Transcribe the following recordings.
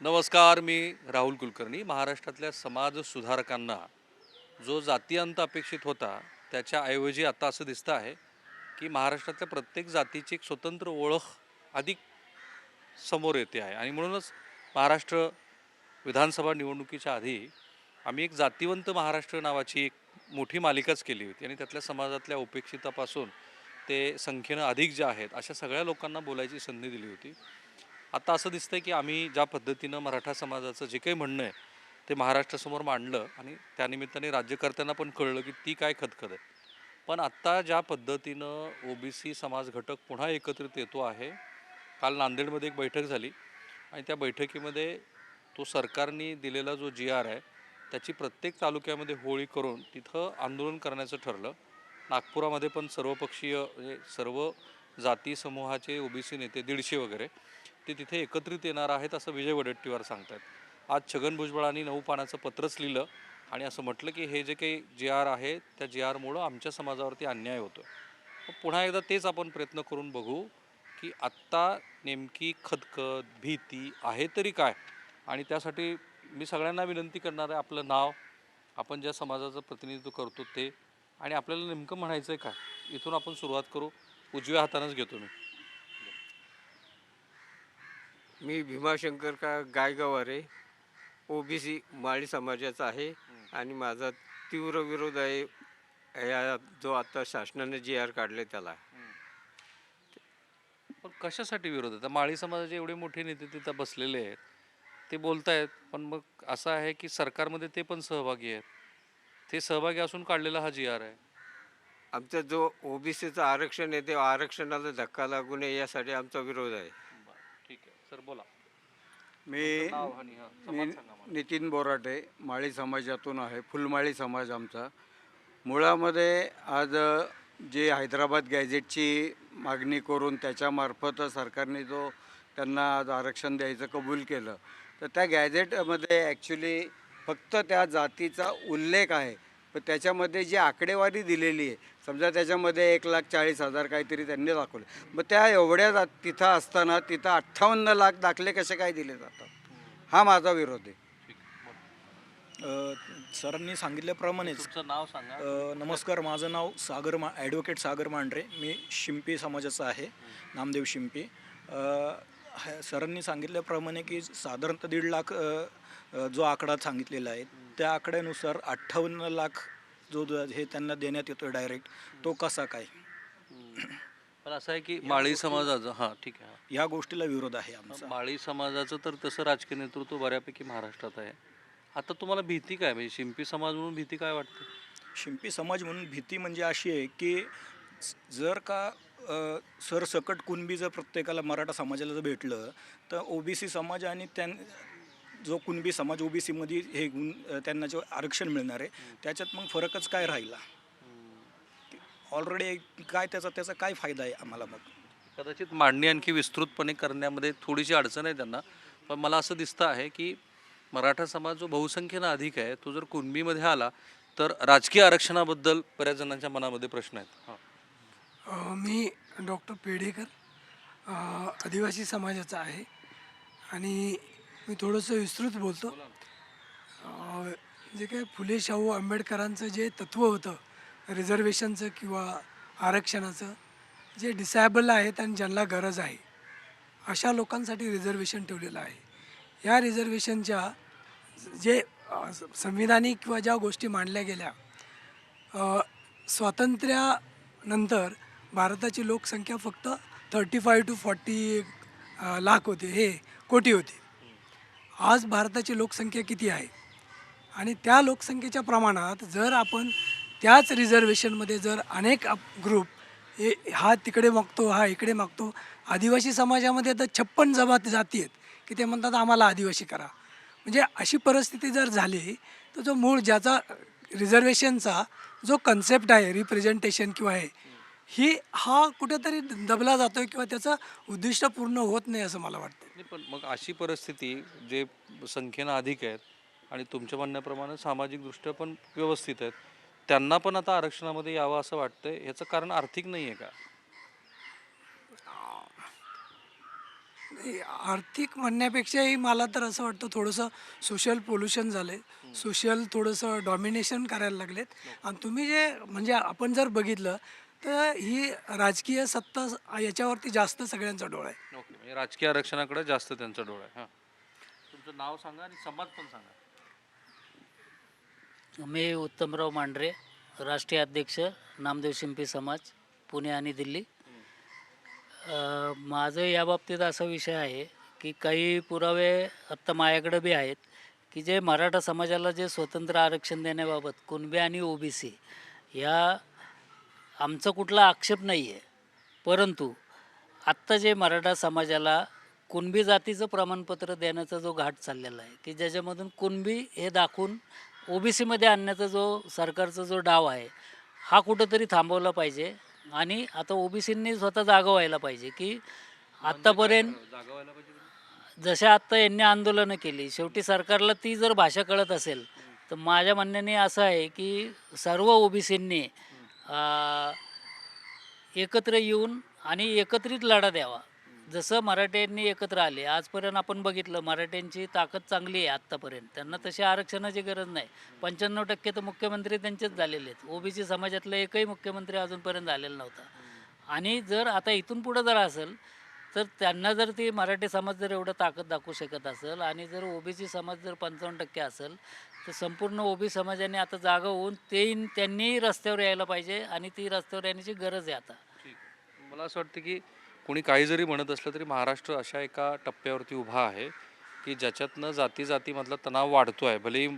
नमस्कार मी राहुल कुलकर्णी. महाराष्ट्रातल्या समाज सुधारकांना जो जातीयांत अपेक्षित होता त्याच्याऐवजी आता असं दिसतं आहे की महाराष्ट्रातल्या प्रत्येक जातीची एक स्वतंत्र ओळख अधिक समोर येते आहे. आणि म्हणूनच महाराष्ट्र विधानसभा निवडणुकीच्या आधी आम्ही एक जातीवंत महाराष्ट्र नावाची एक मोठी मालिकाच केली होती. आणि त्यातल्या समाजातल्या उपेक्षितापासून ते संख्येनं अधिक ज्या आहेत अशा सगळ्या लोकांना बोलायची संधी दिली होती. आता असं दिसतंय की आम्ही ज्या पद्धतीनं मराठा समाजाचं जे काही म्हणणं आहे ते महाराष्ट्रासमोर मांडलं आणि त्यानिमित्ताने राज्यकर्त्यांना पण कळलं की ती काय खतखत आहे पण आत्ता ज्या पद्धतीनं ओबीसी समाज घटक पुन्हा एकत्रित येतो आहे काल नांदेडमध्ये एक बैठक झाली आणि त्या बैठकीमध्ये तो सरकारने दिलेला जो जी आर आहे त्याची प्रत्येक तालुक्यामध्ये होळी करून तिथं आंदोलन करण्याचं ठरलं. नागपुरामध्ये पण सर्वपक्षीय म्हणजे सर्व जाती समूहाचे ओबीसी नेते दीडशे वगैरे ते तिथे एकत्रित येणार आहेत असं विजय वडेट्टीवार आहेत आज छगन भुजबळांनी नऊ पानाचं पत्रच लिहिलं आणि असं म्हटलं की हे जे काही जे आर आहे त्या जे आरमुळं आमच्या समाजावरती अन्याय होतो पुन्हा एकदा तेच आपण प्रयत्न करून बघू की आत्ता नेमकी खदखद भीती आहे तरी काय? आणि त्यासाठी मी सगळ्यांना विनंती करणार आहे आपलं नाव आपण ज्या समाजाचं प्रतिनिधित्व करतो ते आणि आपल्याला नेमकं म्हणायचं आहे काय? इथून आपण सुरुवात करू. उजव्या हातानंच घेतो मी. मी भीमाशंकर का गायगवारे ओबीसी माळी समाजाचा आहे आणि माझा तीव्र विरोध आहे या जो आता शासनाने जी आर काढले त्याला. पण कशासाठी विरोध आहे? माळी समाजाचे एवढे मोठे नेते तिथं बसलेले आहेत ते बोलतायत पण मग असं आहे की सरकारमध्ये ते पण सहभागी आहेत. ते सहभागी असून काढलेला हा जी आर आहे. आमचा जो ओबीसीचं आरक्षण आहे ते आरक्षणाला धक्का लागू नये यासाठी आमचा विरोध आहे. सर बोला. मी नाव आणि हा, मी समाज सांगा मला. नितीन बोराटे माळी समाजातून आहे फुलमाळी समाज आमचा. मुळामध्ये आज अ, जे हैदराबाद गॅजेटची मागणी करून त्याच्यामार्फत सरकारने जो त्यांना आज आरक्षण द्यायचं कबूल केलं तर त्या गॅजेटमध्ये ॲक्च्युली फक्त त्या जातीचा उल्लेख आहे. पण त्याच्यामध्ये जी आकडेवारी दिलेली आहे समजा त्याच्यामध्ये एक लाख चाळीस हजार काहीतरी त्यांनी दाखवले. मग त्या एवढ्या तिथं असताना तिथं अठ्ठावन्न लाख दाखले कसे काय दिले जातात? हा माझा विरोध आहे. सरांनी सांगितल्याप्रमाणेच तुमचं नाव सांगा. नमस्कार माझं नाव सागर मा ॲडव्होकेट सागर मांढरे. मी शिंपी समाजाचा आहे नामदेव शिंपी. ह- सरांनी सांगितल्याप्रमाणे की साधारणतः दीड लाख जो आकडा सांगितलेला आहे त्या आकड्यानुसार अठ्ठावन्न लाख जो हे त्यांना देण्यात येतो डायरेक्ट तो कसा काय? पण असं आहे की माळी समाजाचं हां ठीक आहे हां. या गोष्टीला विरोध आहे आमचा. माळी समाजाचं तर तसं राजकीय नेतृत्व बऱ्यापैकी महाराष्ट्रात आहे. आता तुम्हाला भीती काय? म्हणजे शिंपी समाज म्हणून भीती काय वाटते? शिंपी समाज म्हणून भीती म्हणजे अशी आहे की स- जर का अ, सरसकट कुणबी जर प्रत्येकाला मराठा समाजाला जर भेटलं तर ओबीसी समाज आणि त्यां जो कुणबी समाज ओबीसीमध्ये हे गुण त्यांना जे आरक्षण मिळणार आहे त्याच्यात मग फरकच काय राहिला? ऑलरेडी काय त्याचा त्याचा काय फायदा आहे आम्हाला मग? कदाचित मांडणी आणखी विस्तृतपणे करण्यामध्ये थोडीशी अडचण आहे त्यांना. पण मला असं दिसतं आहे की मराठा समाज जो बहुसंख्येनं अधिक आहे तो जर कुणबीमध्ये आला तर राजकीय आरक्षणाबद्दल बऱ्याच जणांच्या मनामध्ये प्रश्न आहेत. हां. मी डॉक्टर पेढेकर आदिवासी समाजाचा आहे. आणि मी थोडंसं विस्तृत बोलतो. जे काही फुले शाहू आंबेडकरांचं जे तत्त्व होतं रिझर्वेशनचं किंवा आरक्षणाचं जे डिसायबल आहेत आणि ज्यांना गरज आहे अशा लोकांसाठी रिझर्वेशन ठेवलेलं आहे. या रिझर्वेशनच्या जे संविधानिक किंवा ज्या गोष्टी मांडल्या गेल्या स्वातंत्र्यानंतर भारताची लोकसंख्या फक्त thirty five to forty lakh होते हे कोटी होती. आज भारताची लोकसंख्या किती आहे? आणि त्या लोकसंख्येच्या प्रमाणात जर आपण त्याच रिझर्वेशनमध्ये जर अनेक ग्रुप हे हा तिकडे मागतो हा इकडे मागतो आदिवासी समाजामध्ये तर छप्पन जमात जाती आहेत की ते म्हणतात आम्हाला आदिवासी करा. म्हणजे अशी परिस्थिती जर झाली तर जो मूळ ज्याचा रिझर्वेशनचा जो कन्सेप्ट आहे रिप्रेझेंटेशन किंवा आहे ही हा कुठेतरी दबला जातोय किंवा त्याचं उद्दिष्ट पूर्ण होत नाही असं मला वाटतं नाही पण मग अशी परिस्थिती जे संख्येनं अधिक आहेत आणि तुमच्या म्हणण्याप्रमाणे सामाजिकदृष्ट्या पण व्यवस्थित आहेत त्यांना पण आता आरक्षणामध्ये यावं असं वाटतंय याचं कारण आर्थिक नाही आहे का? नाही, आर्थिक म्हणण्यापेक्षाही मला तर असं वाटतं थोडंसं सोशल पोल्युशन झालं आहे सोशल थोडंसं डॉमिनेशन करायला लागलेत. आणि तुम्ही जे म्हणजे आपण जर बघितलं तर ही राजकीय सत्ता याच्यावरती जास्त सगळ्यांचा डोळा आहे. ओके म्हणजे राजकीय आरक्षणाकडे जास्त त्यांचा डोळा आहे हां. तुमचं नाव सांगा आणि समाज पण सांगा. मी उत्तमराव मांढरे राष्ट्रीय अध्यक्ष नामदेव शिंपी समाज पुणे आणि दिल्ली. अ, माझं या बाबतीत असा विषय आहे की काही पुरावे आत्ता माझ्याकडे बी आहेत की जे मराठा समाजाला जे स्वतंत्र आरक्षण देण्याबाबत कुणबी आणि ओबीसी या आमचा कुठला आक्षेप नाही आहे परंतु आत्ता जे मराठा समाजाला कुणबी जातीचं प्रमाणपत्र देण्याचा जो घाट चाललेला आहे की ज्याच्यामधून कुणबी हे दाखवून ओबीसीमध्ये आणण्याचा जो सरकारचा जो डाव आहे हा कुठंतरी थांबवला पाहिजे. आणि आता ओबीसींनी स्वतः जागा व्हायला पाहिजे की आत्तापर्यंत जशा आत्ता यांनी आंदोलनं केली शेवटी सरकारला ती जर भाषा कळत असेल तर माझ्या म्हणण्याने असं आहे की सर्व ओबीसींनी एकत्र येऊन आणि एकत्रित लढा द्यावा. जसं मराठ्यांनी एकत्र आले आजपर्यंत आपण बघितलं मराठ्यांची ताकद चांगली आहे आत्तापर्यंत. त्यांना तशी आरक्षणाची गरज नाही. पंच्याण्णव टक्के तर मुख्यमंत्री त्यांचेच झालेले आहेत. ओबीसी समाजातला एकही मुख्यमंत्री अजूनपर्यंत झालेला नव्हता. आणि जर आता इथून पुढं जर असेल तर त्यांना जर ती मराठी समाज जर एवढं ताकद दाखवू शकत असेल आणि जर ओबीसी समाज जर पंचावन्न टक्के असेल तर संपूर्ण ओबी समाजाने आता जागा होऊन ते त्यांनीही रस्त्यावर यायला पाहिजे आणि ती रस्त्यावर येण्याची गरज आहे आता. मला असं वाटतं की कोणी काही जरी म्हणत असलं तरी महाराष्ट्र अशा एका टप्प्यावरती उभा आहे की ज्याच्यातनं जाती जातीमधला तणाव वाढतो आहे भलेही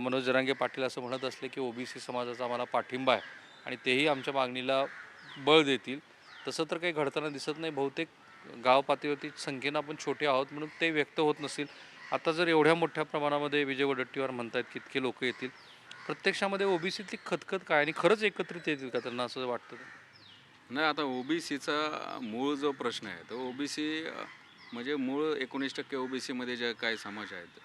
मनोज जरांगे पाटील असं म्हणत असले की ओबीसी समाजाचा आम्हाला पाठिंबा आहे आणि तेही आमच्या मागणीला बळ देतील. तसं तर काही घडताना दिसत नाही. बहुतेक गाव पातळीवरती संख्येनं आपण छोटे आहोत म्हणून ते व्यक्त होत नसेल. आता जर एवढ्या मोठ्या प्रमाणामध्ये विजय वडट्टीवार म्हणतायत की इतके लोक येतील प्रत्यक्षामध्ये ओबीसीतली खतखत काय? आणि खरंच एकत्रित येतील का त्यांना असं वाटतं? नाही आता ओबीसीचा मूळ जो प्रश्न आहे तो ओबीसी म्हणजे मूळ एकोणीस टक्के ओबीसीमध्ये ज्या काय समाज आहेत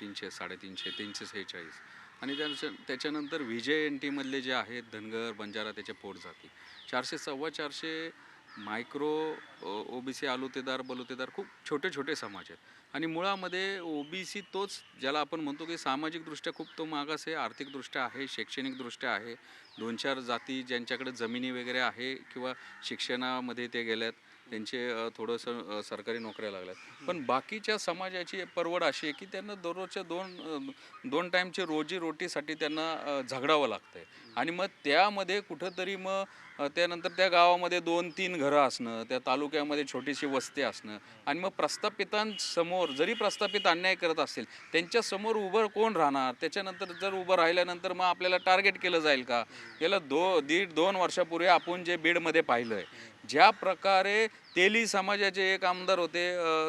तीनशे साडेतीनशे तीनशे सेहेचाळीस आणि त्याच्या त्याच्यानंतर विजय एन टीमधले जे आहेत धनगर बंजारा त्याचे पोट जाती चारशे सव्वा चारशे मायक्रो ओ बी सी आलुतेदार बलुतेदार खूप छोटे छोटे समाज आहेत. आणि मुळामध्ये ओ बी सी तोच ज्याला आपण म्हणतो की सामाजिकदृष्ट्या खूप तो मागास आहे आर्थिकदृष्ट्या आहे शैक्षणिकदृष्ट्या आहे. दोन चार जाती ज्यांच्याकडे जमिनी वगैरे आहे किंवा शिक्षणामध्ये ते गेल्यात त्यांचे थोडंसं सरकारी नोकऱ्या लागल्यात. पण बाकीच्या समाजाची परवड अशी आहे की त्यांना दररोजच्या दोन दोन टाईमची रोजी रोटीसाठी त्यांना झगडावं लागतं आहे आणि मग त्यामध्ये कुठंतरी मग त्यानंतर त्या गावामध्ये दोन तीन घरं असणं त्या तालुक्यामध्ये छोटीशी वस्ती असणं आणि मग प्रस्थापितांसमोर जरी प्रस्थापित अन्याय करत असेल त्यांच्यासमोर उभं कोण राहणार? त्याच्यानंतर जर उभं राहिल्यानंतर मग आपल्याला टार्गेट केलं जाईल का? याला दो दीड दोन वर्षापूर्वी आपण जे बीडमध्ये पाहिलं आहे ज्या प्रकारे तेली समाजाचे एक आमदार होते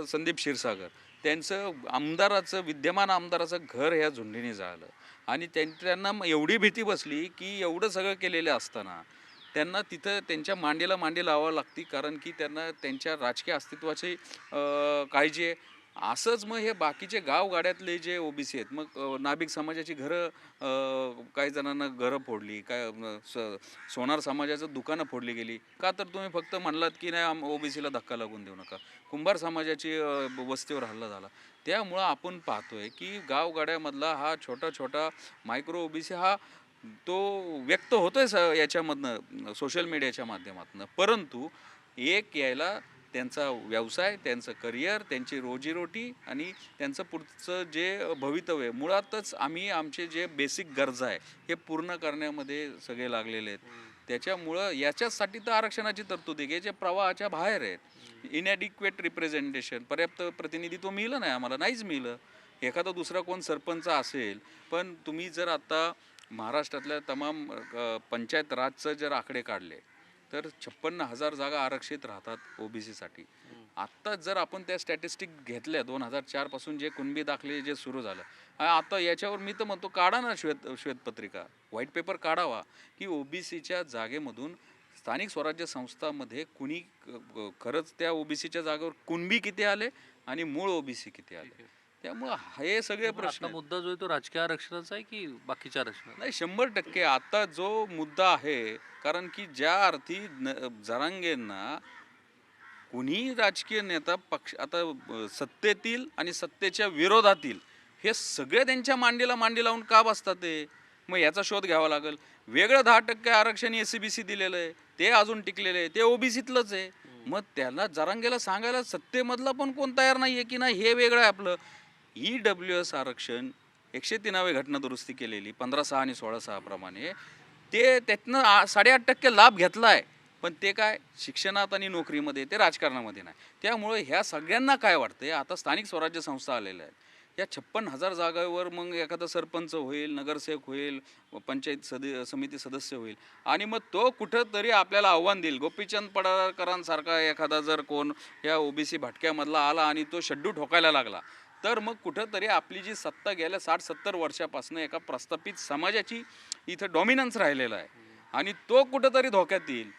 संदीप क्षीरसागर. त्यांचं आमदाराचं विद्यमान आमदाराचं घर ह्या झुंडीने जाळलं आणि त्यां त्यांना एवढी भीती बसली की एवढं सगळं केलेलं असताना त्यांना तिथं त्यांच्या मांडीला मांडी लावावं लागती कारण की त्यांना त्यांच्या राजकीय अस्तित्वाची काळजी आहे. असंच मग हे बाकीचे गावगाड्यातले जे ओबीसी आहेत मग नाभिक समाजाची घरं काही जणांना घरं फोडली काय स सोनार समाजाचं दुकानं फोडली गेली. का तर तुम्ही फक्त म्हणलात की नाही ओबीसीला धक्का लागून देऊ नका. कुंभार समाजाची वस्तीवर हल्ला झाला. त्यामुळं आपण पाहतोय की गावगाड्यामधला हा छोटा छोटा मायक्रो ओबीसी हा तो व्यक्त होतोय स याच्यामधनं सोशल मीडियाच्या माध्यमातून. परंतु एक यायला त्यांचा व्यवसाय त्यांचं करिअर त्यांची रोजीरोटी आणि त्यांचं पुढचं जे भवितव्य. मुळातच आम्ही आमचे जे बेसिक गरजा आहे हे पूर्ण करण्यामध्ये सगळे लागलेले आहेत. त्याच्यामुळं याच्यासाठी तर आरक्षणाची तरतूद आहे की याच्या प्रवाहाच्या बाहेर आहेत इनॅडिक्वेट रिप्रेझेंटेशन पर्याप्त प्रतिनिधित्व मिळलं नाही आम्हाला नाहीच मिळलं. एखादा दुसरा कोण सरपंच असेल पण तुम्ही जर आता महाराष्ट्रातल्या तमाम पंचायत राजचं जर आकडे काढले तर छप्पन्न हजार जागा आरक्षित राहतात ओबीसीसाठी आत्ता जर आपण त्या स्टॅटिस्टिक घेतल्या दोन हजार चारपासून जे कुणबी दाखले जे सुरू झालं. आता याच्यावर मी तर म्हणतो काढा ना श्वेत श्वेतपत्रिका. व्हाईट पेपर काढावा की ओबीसीच्या जागेमधून स्थानिक स्वराज्य संस्थांमध्ये कुणी खरंच त्या ओबीसीच्या जागेवर कुणबी किती आले आणि मूळ ओबीसी किती आले? त्यामुळं हे सगळे पण प्रश्न आता आहेत. मुद्दा जो आहे तो राजकीय आरक्षणाचा आहे की बाकीच्या आरक्षणाचा? नाही शंभर टक्के आता जो मुद्दा आहे कारण की ज्या अर्थी न जरांगेंना कुणीही राजकीय नेता पक्ष आता अ, सत्तेतील आणि सत्तेच्या विरोधातील हे सगळे त्यांच्या मांडीला मांडी लावून का बसतात ते? मग याचा शोध घ्यावा लागेल. वेगळं दहा टक्के आरक्षण एस सी बी सी दिलेलं आहे ते अजून टिकलेलं आहे ते ओबीसीतलंच आहे. मग त्याला जरांगेला सांगायला सत्तेमधला पण कोण तयार नाही आहे की नाही हे वेगळं आहे आपलं. ई डब्ल्यू एस आरक्षण एकशे तीनावे घटना दुरुस्ती केलेली पंधरा सहा आणि सोळा सहा प्रमाणे. ते त्यातनं आ- साडेआठ टक्के लाभ घेतला आहे पण ते काय शिक्षणात आणि नोकरीमध्ये ते राजकारणामध्ये नाही. त्यामुळे ह्या सगळ्यांना काय वाटतंय? आता स्थानिक स्वराज्य संस्था आलेल्या आहेत. या छप्पन हजार जागावर मग एखादा सरपंच होईल नगरसेवक होईल पंचायत सद समिती सदस्य होईल. आणि मग तो कुठंतरी आपल्याला आव्हान देईल. गोपीचंद पडळकरांसारखा एखादा जर कोण या ओबीसी भटक्यामधला आला आणि तो शड्डू ठोकायला लागला तर मग कुठंतरी आपली जी सत्ता गेल्या साठ सत्तर वर्षापासून एका प्रस्थापित समाजाची इथं डॉमिनन्स राहिलेला आहे. आणि तो कुठंतरी धोक्यात येईल.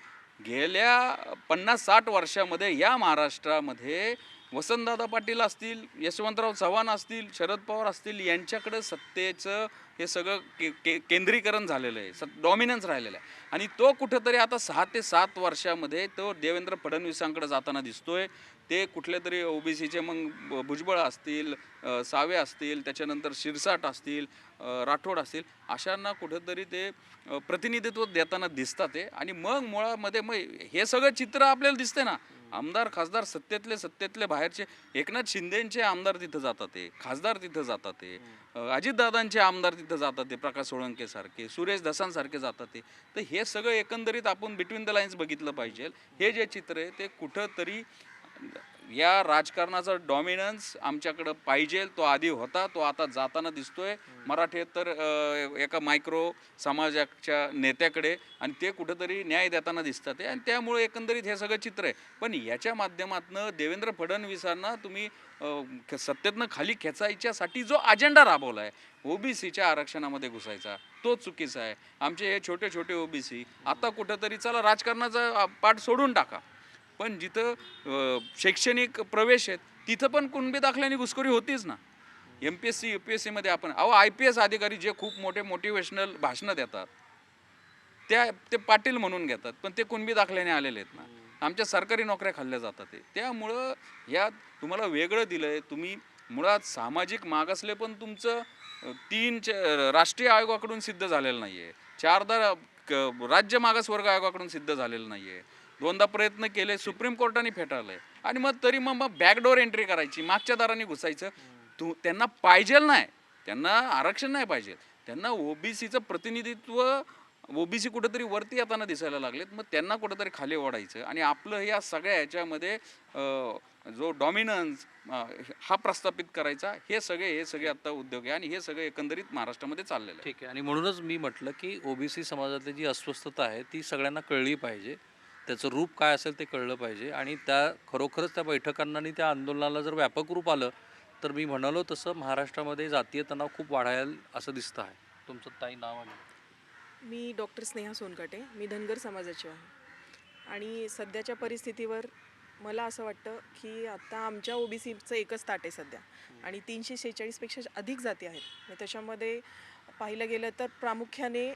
गेल्या पन्नास साठ वर्षामध्ये या महाराष्ट्रामध्ये वसंतदादा पाटील असतील यशवंतराव चव्हाण असतील शरद पवार असतील यांच्याकडे सत्तेचं हे सगळं के के केंद्रीकरण झालेलं आहे. सत डॉमिनन्स राहिलेलं आहे. आणि तो कुठंतरी आता सहा ते सात वर्षामध्ये तो देवेंद्र फडणवीसांकडे जाताना दिसतोय. ते कुठले तरी ओबीसीचे मग भुजबळ असतील सावे असतील त्याच्यानंतर शिरसाट असतील राठोड असतील अशांना कुठंतरी ते प्रतिनिधित्व देताना दिसतात ते. आणि मग मुळामध्ये मग हे सगळं चित्र आपल्याला दिसते ना. आमदार खासदार सत्तेतले सत्तेतले बाहेरचे एकनाथ शिंदेचे आमदार तिथं जातात ते खासदार तिथं जातात ते अजितदादांचे आमदार तिथं जातात ते प्रकाश सोळंके सारखे सुरेश धसांसारखे जातात ते. तर हे सगळं एकंदरीत आपण बिटवीन द लाईन्स बघितलं पाहिजे. हे जे चित्र आहे ते कुठंतरी या राजकारणाचा डॉमिनन्स आमच्याकडं पाहिजे तो आधी होता तो आता जाताना दिसतोय. मराठेतर अ, एका मायक्रो समाजाच्या नेत्याकडे आणि ते कुठंतरी न्याय देताना दिसतात. आहे आणि त्यामुळे एकंदरीत हे सगळं चित्र आहे. पण याच्या माध्यमातनं देवेंद्र फडणवीसांना तुम्ही अ, ख- सत्तेतनं खाली खेचायच्यासाठी जो अजेंडा राबवला आहे ओबीसीच्या आरक्षणामध्ये घुसायचा तो चुकीचा आहे. आमचे हे छोटे छोटे ओबीसी आता कुठंतरी चला राजकारणाचा अ, पाठ सोडून टाका. पण जिथं शैक्षणिक प्रवेश आहेत तिथं पण कुणबी दाखल्याने घुसखोरी होतीच ना. M P S C U P S सीमध्ये आपण अहो आय पी एस अधिकारी जे खूप मोठे मोटिवेशनल भाषणं देतात त्या ते पाटील म्हणून घेतात पण ते कुणबी दाखल्याने आलेले आहेत ना. आमच्या सरकारी नोकऱ्या खाल्ल्या जातात ते. त्यामुळं या तुम्हाला वेगळं दिलं आहे तुम्ही मुळात सामाजिक मागासले पण तुमचं तीन च- राष्ट्रीय आयोगाकडून सिद्ध झालेलं नाही आहे चारदा राज्य राज्य मागासवर्ग आयोगाकडून सिद्ध झालेलं नाही आहे दोनदा प्रयत्न केले सुप्रीम कोर्टाने फेटाळलंय. आणि मग तरी मग मग बॅकडोर एंट्री करायची मागच्या दाराने घुसायचं. तू त्यांना पाहिजेल नाही. त्यांना आरक्षण नाही पाहिजे. त्यांना ओबीसीचं प्रतिनिधित्व ओबीसी कुठेतरी वरती येताना दिसायला लागलेत. मग त्यांना कुठंतरी खाली ओढायचं. आणि आपलं या सगळ्या ह्याच्यामध्ये जो डॉमिनन्स हा प्रस्थापित करायचा हे सगळे हे सगळे आता उद्योग आहे. आणि हे सगळे एकंदरीत महाराष्ट्रामध्ये चाललेलं आहे. ठीक आहे. आणि म्हणूनच मी म्हटलं की ओबीसी समाजातली जी अस्वस्थता आहे ती सगळ्यांना कळली पाहिजे. त्याचं रूप काय असेल ते कळलं पाहिजे. आणि त्या खरोखरच त्या बैठकांना आणि त्या आंदोलनाला जर व्यापक रूप आलं तर मी म्हणालो तसं महाराष्ट्रामध्ये जातीय तणाव खूप वाढायला असं दिसतं आहे. तुमचं ताई नाव आहे मी डॉक्टर स्नेहा सोनकाटे मी धनगर समाजाची आहे. आणि सध्याच्या परिस्थितीवर मला असं वाटतं की आता आमच्या ओ बी सीचं एकच ताट आहे सध्या. आणि तीनशे शेहेचाळीसपेक्षा अधिक जाती आहेत. त्याच्यामध्ये पाहिलं गेलं तर प्रामुख्याने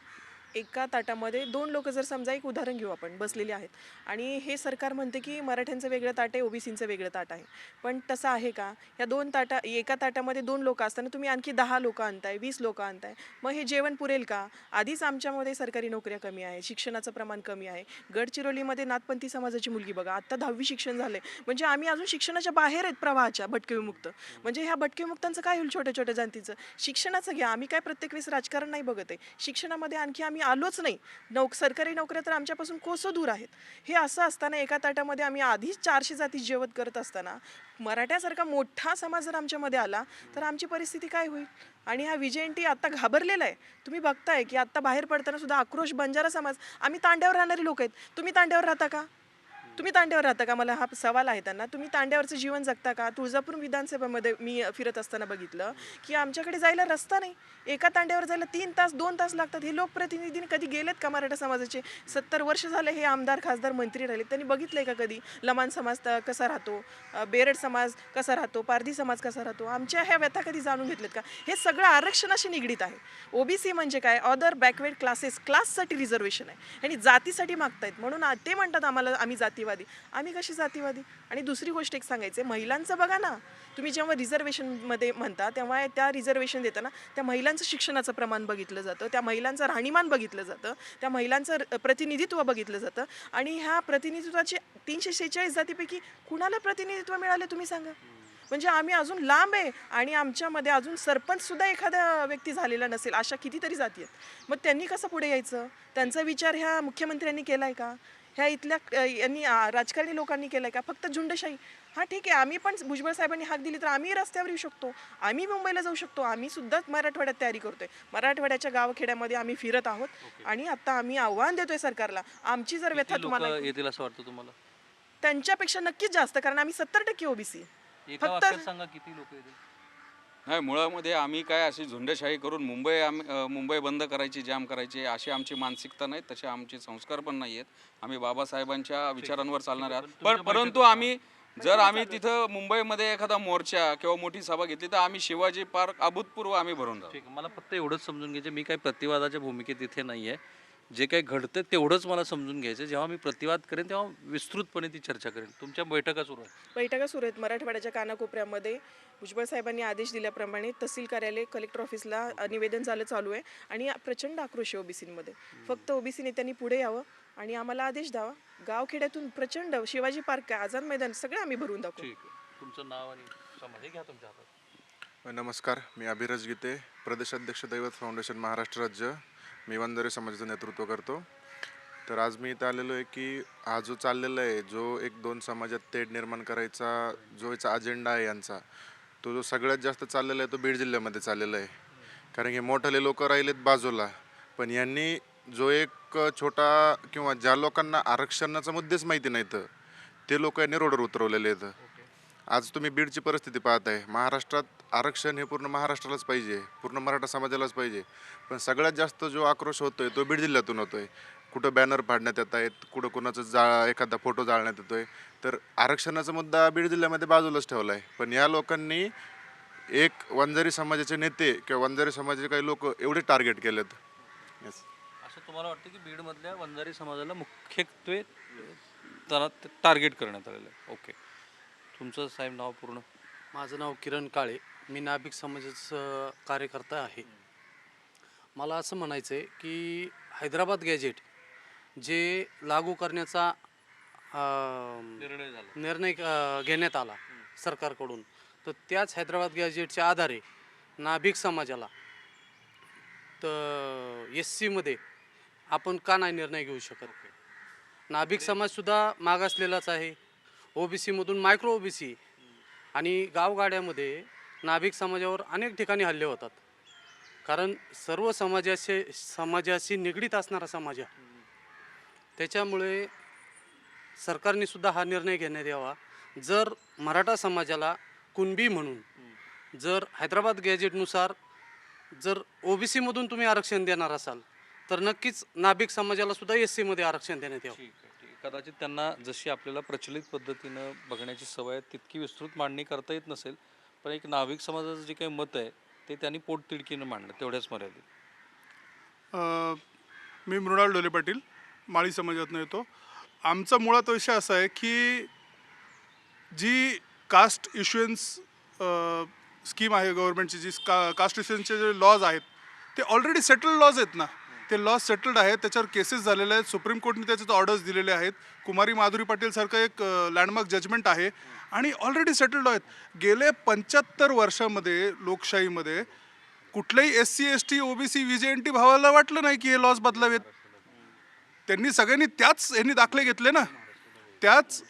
एका ताटामध्ये दोन लोक जर समजा एक उदाहरण घेऊ आपण बसलेले आहेत. आणि हे सरकार म्हणते की मराठ्यांचं वेगळं ताट आहे ओबीसींचं वेगळं ताट आहे. पण तसं आहे का? या दोन ताटा एका ताटामध्ये दोन लोक असताना तुम्ही आणखी दहा लोक आणताय वीस लोक आणताय. मग हे जेवण पुरेल का? आधीच आमच्यामध्ये सरकारी नोकऱ्या कमी आहे शिक्षणाचं प्रमाण कमी आहे. गडचिरोलीमध्ये नाथपंथी समाजाची मुलगी बघा आत्ता दहावी शिक्षण झालं म्हणजे आम्ही अजून शिक्षणाच्या बाहेर आहेत प्रवाहाच्या भटकेविमुक्त. म्हणजे ह्या भटकेविमुक्तांचं काय होईल छोट्या छोट्या जातीचं शिक्षणाचं घ्या. आम्ही काय प्रत्येक वेळेस राजकारण नाही बघत आहे. शिक्षणामध्ये आणखी आम्ही आलोच नाही. नोक सरकारी नोकऱ्या तर आमच्यापासून कोसो दूर आहेत? हे असं असताना एका ताटामध्ये आम्ही आधीच चारशे जाती जेवत करत असताना मराठ्यासारखा मोठा समाज जर आमच्यामध्ये आला तर आमची परिस्थिती काय होईल? आणि हा विजयंती आत्ता घाबरलेला आहे. तुम्ही बघताय की आत्ता बाहेर पडताना सुद्धा आक्रोश बंजारा समाज. आम्ही तांड्यावर राहणारी लोक आहेत. तुम्ही तांड्यावर राहता का? तुम्ही तांड्यावर राहता का? मला हा सवाल आहे त्यांना. तुम्ही तांड्यावरचं जीवन जगता का? तुळजापूर विधानसभेमध्ये मी फिरत असताना बघितलं की आमच्याकडे जायला रस्ता नाही. एका तांड्यावर जायला तीन तास दोन तास लागतात. हे लोकप्रतिनिधींनी कधी गेलेत का मराठा समाजाचे? सत्तर वर्ष झाले हे आमदार खासदार मंत्री राहिले त्यांनी बघितलंय का कधी? लमान समाज कसा राहतो? बेरड समाज कसा राहतो? पारधी समाज कसा राहतो? आमच्या ह्या व्यथा कधी जाणून घेतलेत का? हे सगळं आरक्षणाशी निगडीत आहे. ओबीसी म्हणजे काय? ऑदर बॅकवर्ड क्लासेस क्लाससाठी रिझर्वेशन आहे. आणि जातीसाठी मागतायत. म्हणून ते म्हणतात आम्हाला आम्ही जाती जातीवादी. आम्ही कशी जातीवादी? आणि दुसरी गोष्ट एक सांगायचं आहे, महिलांचं बघा ना तुम्ही जेव्हा रिझर्वेशनमध्ये म्हणता तेव्हा त्या रिझर्वेशन देताना त्या महिलांचं शिक्षणाचं प्रमाण बघितलं जातं त्या महिलांचं राहणीमान बघितलं जातं त्या महिलांचं प्रतिनिधित्व बघितलं जातं आणि ह्या प्रतिनिधित्वाचे तीनशे शेहेचाळीस जातीपैकी कुणाला प्रतिनिधित्व मिळाले तुम्ही सांगा? म्हणजे आम्ही अजून लांब आहे आणि आमच्यामध्ये अजून सरपंच सुद्धा एखादा व्यक्ती झालेला नसेल अशा कितीतरी जाती आहेत. मग त्यांनी कसं पुढे यायचं? त्यांचा विचार ह्या मुख्यमंत्र्यांनी केला आहे का? ह्या इथल्या यांनी राजकारणी लोकांनी केला आहे का? फक्त झुंडशाही. हां ठीक आहे आम्ही पण भुजबळ साहेबांनी हाक दिली तर आम्ही रस्त्यावर येऊ शकतो. आम्ही मुंबईला जाऊ शकतो. आम्ही सुद्धा मराठवाड्यात तयारी करतोय. मराठवाड्याच्या गावखेड्यामध्ये आम्ही फिरत आहोत आणि आता आम्ही आव्हान देतोय सरकारला. आमची जर व्यथा तुम्हाला येतील असं वाटतं तुम्हाला? त्यांच्यापेक्षा नक्कीच जास्त कारण आम्ही सत्तर टक्के ओबीसी. फक्त- सांगा किती लोक येतील? नाही मुळामध्ये आम्ही काय अशी झुंडशाही करून मुंबई आम्ही अ, मुंबई बंद करायची जाम करायची अशी आमची मानसिकता नाही तसे आमचे संस्कार पण नाही आहेत आम्ही बाबासाहेबांच्या विचारांवर चालणार आहात. पण परंतु आम्ही जर आम्ही तिथं मुंबईमध्ये एखादा मोर्चा किंवा मोठी सभा घेतली तर आम्ही शिवाजी पार्क अभूतपूर्व आम्ही भरून आहे मला फक्त एवढंच समजून घ्यायचं मी काही प्रतिवादाच्या भूमिकेत इथे नाही आहे जे काही घडतं तेवढंच मला समजून घ्यायचं जेव्हा मी प्रतिवाद करेन तेव्हा विस्तृतपणे ती चर्चा करेन. तुमच्या बैठका सुरू आहेत. बैठका सुरू आहेत. मराठवाड्याच्या कानाकोपऱ्यामध्ये भुजबळ साहेबांनी आदेश दिल्याप्रमाणे तहसील कार्यालय कलेक्टर ऑफिसला निवेदन झालं चालू आहे आणि प्रचंड आक्रोश आहे ओबीसीमध्ये. फक्त ओबीसी नेत्यांनी पुढे यावं आणि आम्हाला आदेश द्यावा. गावखेड्यातून प्रचंड शिवाजी पार्क आहे आझाद मैदान सगळं आम्ही भरून दाखवू. ठीक आहे. तुमचं नाव आणि हे घ्या तुमच्या हातात. नमस्कार. मी अभिराज गीते प्रदेशाध्यक्ष दैवत फाउंडेशन महाराष्ट्र राज्य. मी वंजारी समाजाचं नेतृत्व करतो. तर आज मी इथं आलेलो आहे की हा जो चाललेला आहे जो एक दोन समाजात तेढ निर्माण करायचा जो याचा अजेंडा आहे यांचा तो जो सगळ्यात जास्त चाललेला आहे तो बीड जिल्ह्यामध्ये चाललेला आहे. कारण की मोठाले लोक राहिलेत बाजूला पण यांनी जो एक छोटा किंवा ज्या लोकांना आरक्षणाचा मुद्देच माहिती नाहीत ते लोक यांनी रोडवर उतरवलेले आहेत. आज तुम्ही बीडची परिस्थिती पाहताय. महाराष्ट्रात आरक्षण हे पूर्ण महाराष्ट्रालाच पाहिजे पूर्ण मराठा समाजालाच पाहिजे. पण सगळ्यात जास्त जो आक्रोश होतोय तो बीड जिल्ह्यातून होतोय. कुठं बॅनर फाडण्यात येत आहेत कुठं कुणाचं जाळ एखादा फोटो जाळण्यात येतोय. तर आरक्षणाचा मुद्दा बीड जिल्ह्यामध्ये बाजूलाच ठेवला आहे पण या लोकांनी एक वंजारी समाजाचे नेते किंवा वंजारी समाजाचे काही लोक एवढे टार्गेट केलेत. येस असं तुम्हाला वाटतं की बीडमधल्या वंजारी समाजाला मुख्यत्वे त्यांना टार्गेट करण्यात आलेलं आहे? ओके तुमचं साहेब नाव पूर्ण? माझं नाव किरण काळे. मी नाभिक समाजाचं कार्यकर्ता आहे. मला असं म्हणायचं आहे की हैदराबाद गॅजेट जे लागू करण्याचा अं, निर्णय झाला. निर्णय अं, घेण्यात आला सरकारकडून तर त्याच हैदराबाद गॅजेटच्या आधारे नाभिक समाजाला तर एस सीमध्ये आपण का नाही निर्णय घेऊ शकत? नाभिक समाजसुद्धा मागासलेलाच आहे. ओबीसीमधून मायक्रो ओबीसी आणि गावगाड्यामध्ये नाभिक समाजावर अनेक ठिकाणी हल्ले होतात. कारण सर्व समाजाशी समाजाशी निगडीत असणारा समाज आहे. त्याच्यामुळे सरकारने सुद्धा हा निर्णय घेण्यात यावा. जर मराठा समाजाला कुणबी म्हणून जर हैदराबाद गॅजेटनुसार जर ओबीसीमधून तुम्ही आरक्षण देणार असाल तर नक्कीच नाभिक समाजाला सुद्धा एस सीमध्ये आरक्षण देण्यात यावं. कदाचित त्यांना जशी आपल्याला प्रचलित पद्धतीनं बघण्याची सवय आहे तितकी विस्तृत मांडणी करता येत नसेल पण एक नाविक समाजाचं जे काही मत आहे ते त्यांनी पोटतिडकीनं मांडलं तेवढ्याच मर्यादित. मी मृणाल डोले पाटील माळी समाजातून येतो. आमचा मुळात विषय असा आहे की जी कास्ट इश्युएन्स स्कीम आहे गव्हर्नमेंटची जी का कास्ट इश्युएन्सचे जे लॉज आहेत ते ऑलरेडी सेटल लॉज आहेत ना. ते लॉ सेटल्ड आहेत त्याच्यावर केसेस झालेले आहेत. सुप्रीम कोर्टने त्याच्यात ऑर्डर्स दिलेले आहेत. कुमारी माधुरी पाटील सारखं एक लँडमार्क जजमेंट आहे. आणि ऑलरेडी सेटल्ड आहेत. गेले पंच्याहत्तर वर्षामध्ये लोकशाहीमध्ये कुठल्याही S C S T OBC V J N T भावाला वाटलं नाही की हे लॉज बदलावेत. त्यांनी सगळ्यांनी त्याच यांनी दाखले घेतले ना? त्याच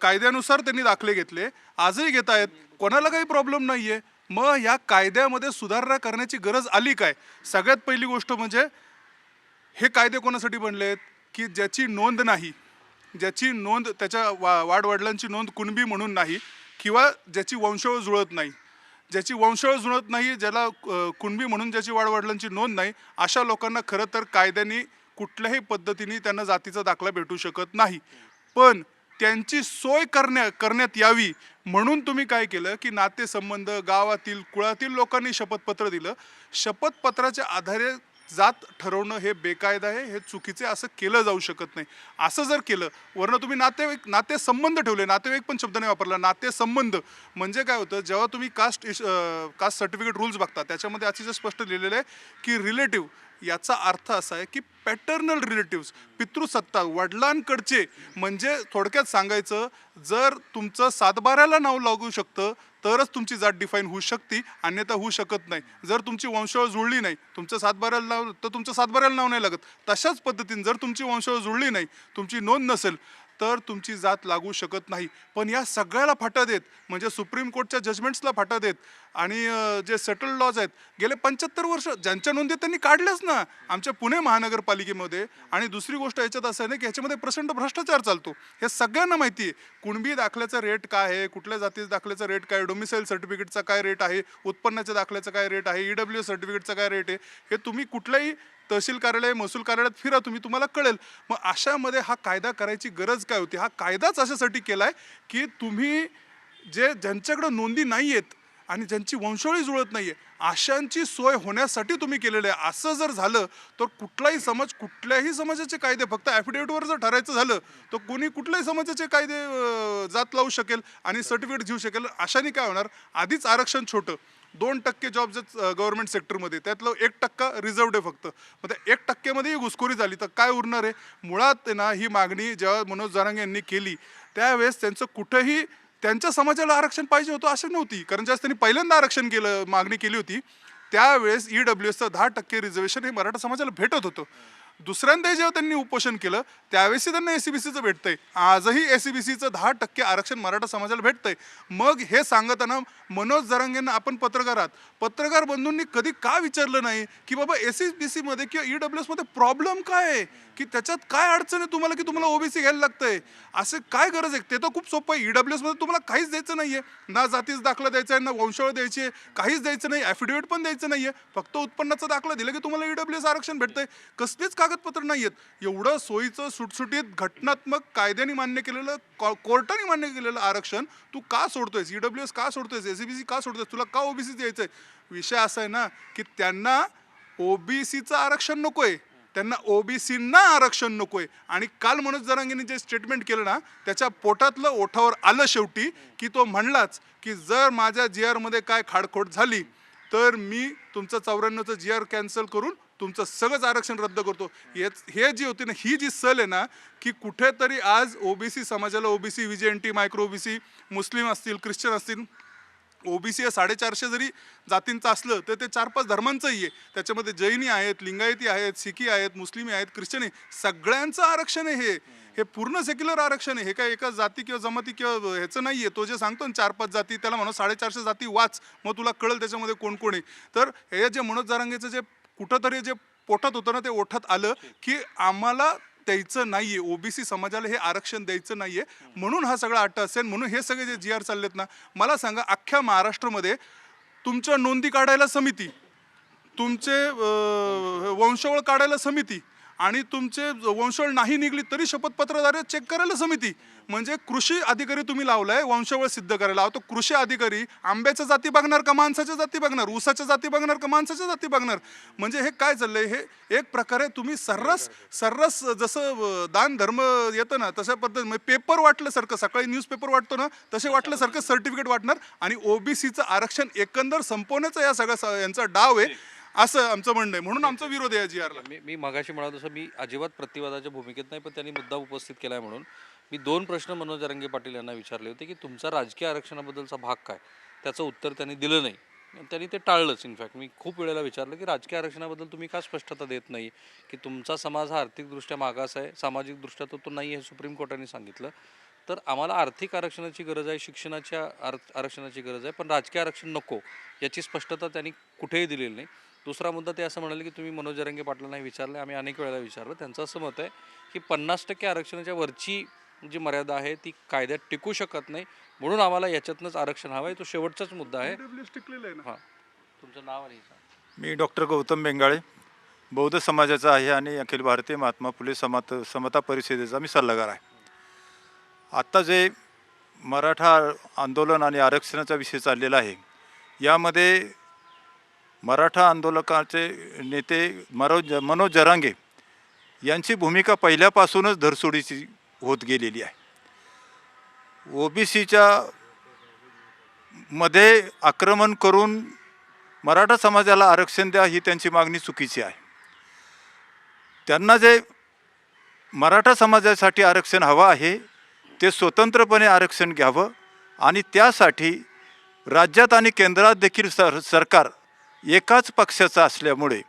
कायद्यानुसार त्यांनी दाखले घेतले. आजही घेत आहेत. कोणाला काही प्रॉब्लेम नाही आहे मग या कायद्यामध्ये सुधारणा करण्याची गरज आली काय? सगळ्यात पहिली गोष्ट म्हणजे हे कायदे कोणासाठी बनले आहेत की ज्याची नोंद नाही ज्याची नोंद त्याच्या वा वाडवडिलांची नोंद कुणबी म्हणून नाही किंवा ज्याची वंशावळ जुळत नाही. ज्याची वंशावळ जुळत नाही ज्याला कुणबी म्हणून ज्याची वाडवडिलांची नोंद नाही अशा लोकांना खरं तर कायद्याने कुठल्याही पद्धतीने त्यांना जातीचा दाखला भेटू शकत नाही. पण त्यांची सोय करण्या करण्यात यावी. म्हणून तुम्ही काय केलं की नातेसंबंध गावातील कुळातील लोकांनी शपथपत्र दिलं. शपथपत्राच्या आधारे जात ठरवणं हे बेकायदा आहे हे चुकीचे असं केलं जाऊ शकत नाही. असं जर केलं वरनं तुम्ही नातेवाईक नातेसंबंध ठेवले नातेवाईक पण शब्द नाही वापरला नातेसंबंध. म्हणजे काय होतं जेव्हा तुम्ही कास्ट इश कास्ट सर्टिफिकेट रूल्स बघता त्याच्यामध्ये अतिशय स्पष्ट लिहिलेलं आहे की रिलेटिव्ह याचा अर्थ असा आहे की पॅटर्नल रिलेटिव्स पितृसत्ता वडिलांकडचे म्हणजे थोडक्यात सांगायचं जर तुमचं सातबाऱ्याला नाव लागू शकतं तरच तुमची जात डिफाईन होऊ शकते अन्यथा होऊ शकत नाही. जर तुमची वंशावळ जुळली नाही तुमचं सातबाऱ्याला नाव तर तुमचं सातबाऱ्याला नाव नाही लागत. तशाच पद्धतीने जर तुमची वंशावळ जुळली नाही तुमची नोंद नसेल तर तुमची जात लागू शकत नाही. पण या सगळ्याला फाटा देत म्हणजे सुप्रीम कोर्टच्या जजमेंट्सला फाटा देत आणि जे सेटल लॉज आहेत गेले पंच्याहत्तर वर्ष ज्यांच्या नोंदी त्यांनी काढल्याच ना. आमच्या पुणे महानगरपालिकेमध्ये आणि दुसरी गोष्ट याच्यात असं आहे ना की ह्याच्यामध्ये प्रचंड भ्रष्टाचार चालतो. हे सगळ्यांना माहिती आहे. कुणबी दाखल्याचा रेट काय आहे? कुठल्या जातीच्या दाखल्याचा रेट काय डोमिसाईल सर्टिफिकेटचा काय रेट आहे? उत्पन्नाच्या दाखल्याचा काय रेट आहे? ई डब्ल्यू सर्टिफिकेटचा काय रेट आहे? हे तुम्ही कुठल्याही तहसील कार्यालय महसूल कार्यालयात फिरा तुम्ही तुम्हाला कळेल. मग अशामध्ये हा कायदा करायची गरज काय होती? हा कायदाच अशासाठी केला आहे की तुम्ही जे ज्यांच्याकडं नोंदी नाही आहेत आणि ज्यांची वंशावळी जुळत नाही आहे अशांची सोय होण्यासाठी तुम्ही केलेलं आहे. असं जर झालं तर कुठलाही समाज कुठल्याही समाजाचे कायदे फक्त ॲफिडेविटवर जर ठरायचं झालं तर कोणी कुठल्याही समाजाचे कायदे जात लावू शकेल आणि सर्टिफिकेट घेऊ शकेल. अशाने काय होणार? आधीच आरक्षण छोटं. दोन टक्के जॉब आहेत गव्हर्नमेंट सेक्टरमध्ये त्यातलं एक टक्का रिझर्वड आहे फक्त. मग त्या एक टक्क्यामध्येही घुसखोरी झाली तर काय उरणार आहे? मुळात ना ही मागणी जेव्हा मनोज जारांगे यांनी केली त्यावेळेस त्यांचं कुठंही त्यांच्या समाजाला आरक्षण पाहिजे होतं असं नव्हती. कारण ज्यावेळेस त्यांनी पहिल्यांदा आरक्षण केलं मागणी केली होती त्यावेळेस ई डब्ल्यू एसचं दहा टक्के रिझर्वेशन हे मराठा समाजाला भेटत होतं. दुसऱ्यांदा जेव्हा त्यांनी उपोषण केलं त्यावेळेस त्यांना एस सी बी सीचं भेटतंय. आजही एस सी बी सीचं दहा टक्के आरक्षण मराठा समाजाला भेटतंय. मग हे सांगताना मनोज जरांगेंना आपण पत्रकार आहात. पत्रकार बंधूंनी कधी का विचारलं नाही की बाबा एस सी बी सीमध्ये किंवा ई डब्ल्यू एसमध्ये प्रॉब्लेम काय आहे? की त्याच्यात काय अडचण आहे तुम्हाला की तुम्हाला ओबीसी घ्यायला लागतंय? असं काय गरज आहे? ते तर खूप सोपं आहे. ई डब्ल्यू एसमध्ये तुम्हाला काहीच द्यायचं नाही आहे ना जातीच दाखला द्यायचा आहे ना वंशावळ द्यायची आहे काहीच द्यायचं नाही ॲफिडेविट पण द्यायचं नाही आहे फक्त उत्पन्नाचा दाखला दिला की तुम्हाला ई डब्ल्यू एस आरक्षण भेटतंय. कसलीच कागदपत्र नाही आहेत एवढं सोयीचं सुटसुटीत घटनात्मक कायद्याने मान्य केलेलं कॉ कोर्टाने मान्य केलेलं आरक्षण तू का सोडतोयस? ई डब्ल्यू एस का सोडतोयस? एस बी सी का सोडतोयस? तुला का ओबीसी द्यायचं आहे विषय असा आहे ना की त्यांना ओबीसीचं आरक्षण नको आहे त्यांना ओबीसींना आरक्षण नको आहे आणि काल मनोज जरांगेने जे स्टेटमेंट केलं ना त्याच्या पोटातलं ओठावर आलं शेवटी की तो म्हणलाच की जर माझ्या जी आरमध्ये काय खाडखोट झाली तर मी तुमचं चौऱ्याण्णवचं जी आर कॅन्सल करून तुमचं सगळंच आरक्षण रद्द करतो. हेच हे जी होती ना ही जी सल आहे ना की कुठेतरी आज ओबीसी समाजाला OBC V J N T micro OBC Muslim असतील ख्रिश्चन असतील ओबीसी साडेचारशे जरी जातींचं असलं तर ते चार पाच धर्मांचंही आहे. त्याच्यामध्ये जैनी आहेत लिंगायती आहेत सिखी आहेत मुस्लिमी आहेत ख्रिश्चन आहे सगळ्यांचं आरक्षण आहे हे. हे पूर्ण सेक्युलर आरक्षण आहे. हे काय एका जाती किंवा जमाती किंवा ह्याचं नाही आहे तो जे सांगतो ना चार पाच जाती त्याला म्हणून साडेचारशे जाती वाच. मग तुला कळेल त्याच्यामध्ये कोण कोण आहे. तर हे जे मनोज जारांगेचं जे कुठंतरी जे पोटात होतं ना ते ओठात आलं की आम्हाला द्यायचं नाहीये. ओबीसी समाजाला हे आरक्षण द्यायचं नाहीये. म्हणून हा सगळा अट्ट असेल. म्हणून हे सगळे जे जी आर चाललेत ना मला सांगा अख्ख्या महाराष्ट्रामध्ये तुमच्या नोंदी काढायला समिती तुमचे वंशवळ काढायला समिती आणि तुमचे वंशवळ नाही निघली तरी शपथपत्रद्वारे चेक करायला समिती. म्हणजे कृषी अधिकारी तुम्ही लावलाय वंशवळ सिद्ध करायला तो कृषी अधिकारी आंब्याच्या जाती बघणार का माणसाच्या जाती बघणार? ऊसाच्या जाती बघणार का माणसाच्या जाती बघणार? म्हणजे हे काय चाललंय? हे एक प्रकारे तुम्ही सर्रास सर्रास जसं दान धर्म येतं ना तशा पद्धती म्हणजे पेपर वाटल्यासारखं सकाळी न्यूजपेपर वाटतो ना तसे वाटल्यासारखं सर्टिफिकेट वाटणार. आणि ओबीसीचं आरक्षण एकंदर संपवण्याचा या सगळ्या स- यांचा डाव आहे. असं आमचं म्हणणं आहे. म्हणून आमचा विरोध आहे या जी आरला मी मी मगाशी म्हणालो तसं मी अजिबात प्रतिवादाच्या भूमिकेत नाही पण त्यांनी मुद्दा उपस्थित केला आहे म्हणून. मी दोन प्रश्न मनोज रंगे पाटील यांना विचारले होते की तुमचा राजकीय आरक्षणाबद्दलचा भाग काय? त्याचं उत्तर त्यांनी दिलं नाही. त्यांनी ते टाळलंच. इनफॅक्ट मी खूप वेळेला विचारलं की राजकीय आरक्षणाबद्दल तुम्ही का स्पष्टता देत नाही? की तुमचा समाज हा आर्थिकदृष्ट्या मागास आहे सामाजिकदृष्ट्या तो तो नाही आहे सुप्रीम कोर्टाने सांगितलं. तर आम्हाला आर्थिक आरक्षणाची गरज आहे शिक्षणाच्या आर आरक्षणाची गरज आहे पण राजकीय आरक्षण नको. याची स्पष्टता त्यांनी कुठेही दिलेली नाही. दुसरा मुद्दा ते असं म्हणाले की तुम्ही मनोज जरंगे पाटलांना विचारलं आम्ही अनेक वेळेला विचारलं. त्यांचं असं मत आहे की पन्नास टक्के आरक्षणाच्या वरची जी मर्यादा आहे ती कायद्यात टिकू शकत नाही. म्हणून आम्हाला याच्यातनंच आरक्षण हवं आहे. तो शेवटचाच मुद्दा आहे. हां. तुमचं नाव आणि सांगा. मी डॉक्टर गौतम बेंगाळे बौद्ध समाजाचा आहे आणि अखिल भारतीय महात्मा फुले समत समता परिषदेचा मी सल्लागार आहे. आत्ता जे मराठा आंदोलन आणि आरक्षणाचा विषय चाललेला आहे यामध्ये मराठा आंदोलकाचे नेते मरो मनोज जरांगे यांची भूमिका पहिल्यापासूनच धरसोडीची होत गेलेली आहे. ओबीसीच्या मध्ये आक्रमण करून मराठा समाजाला आरक्षण द्या ही त्यांची मागणी चुकीची आहे. त्यांना जे मराठा समाजासाठी आरक्षण हवं आहे ते स्वतंत्रपणे आरक्षण घ्यावं आणि त्यासाठी राज्यात आणि केंद्रात देखील सर सरकार एकाच पक्षाचं असल्यामुळे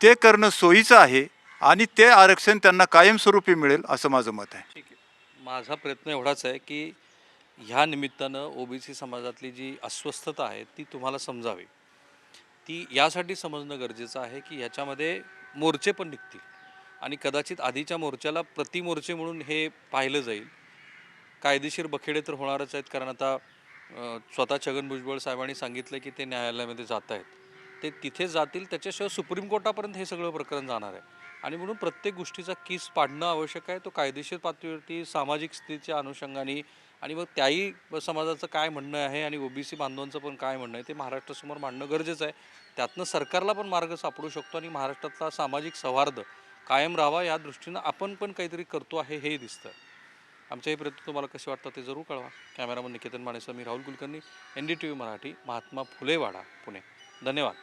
ते करणं सोयीचं आहे आणि ते आरक्षण त्यांना कायमस्वरूपी मिळेल असं माझं मत आहे. ठीक आहे. माझा प्रयत्न एवढाच आहे की ह्या निमित्तानं ओबीसी समाजातली जी अस्वस्थता आहे ती तुम्हाला समजावी. ती यासाठी समजणं गरजेचं आहे की ह्याच्यामध्ये मोर्चे पण निघतील आणि कदाचित आधीच्या मोर्चाला प्रतिमोर्चे म्हणून हे पाहिलं जाईल. कायदेशीर बखेडे तर होणारच आहेत कारण आता स्वतः छगन भुजबळ साहेबांनी सांगितलं की ते न्यायालयामध्ये जात आहेत. ते तिथे जातील त्याच्याशिवाय सुप्रीम कोर्टापर्यंत हे सगळं प्रकरण जाणार आहे. आणि म्हणून प्रत्येक गोष्टीचा किस पाडणं आवश्यक आहे. तो कायदेशीर पातळीवरती सामाजिक स्थितीच्या अनुषंगाने आणि मग त्याही समाजाचं काय म्हणणं आहे आणि ओबीसी बांधवांचं पण काय म्हणणं आहे ते महाराष्ट्रासमोर मांडणं गरजेचं आहे. त्यातनं सरकारला पण मार्ग सापडू शकतो आणि महाराष्ट्रातला सामाजिक सौहार्द कायम राहावा या दृष्टीनं आपण पण काहीतरी करतो आहे हे दिसतं आमच्याही हे प्रयत्न तुम्हाला कसे वाटतात ते जरूर कळवा. कॅमेरामन निकेतन मानेसह मी Rahul Kulkarni N D T V Marathi Mahatma Phulewada Pune. धन्यवाद.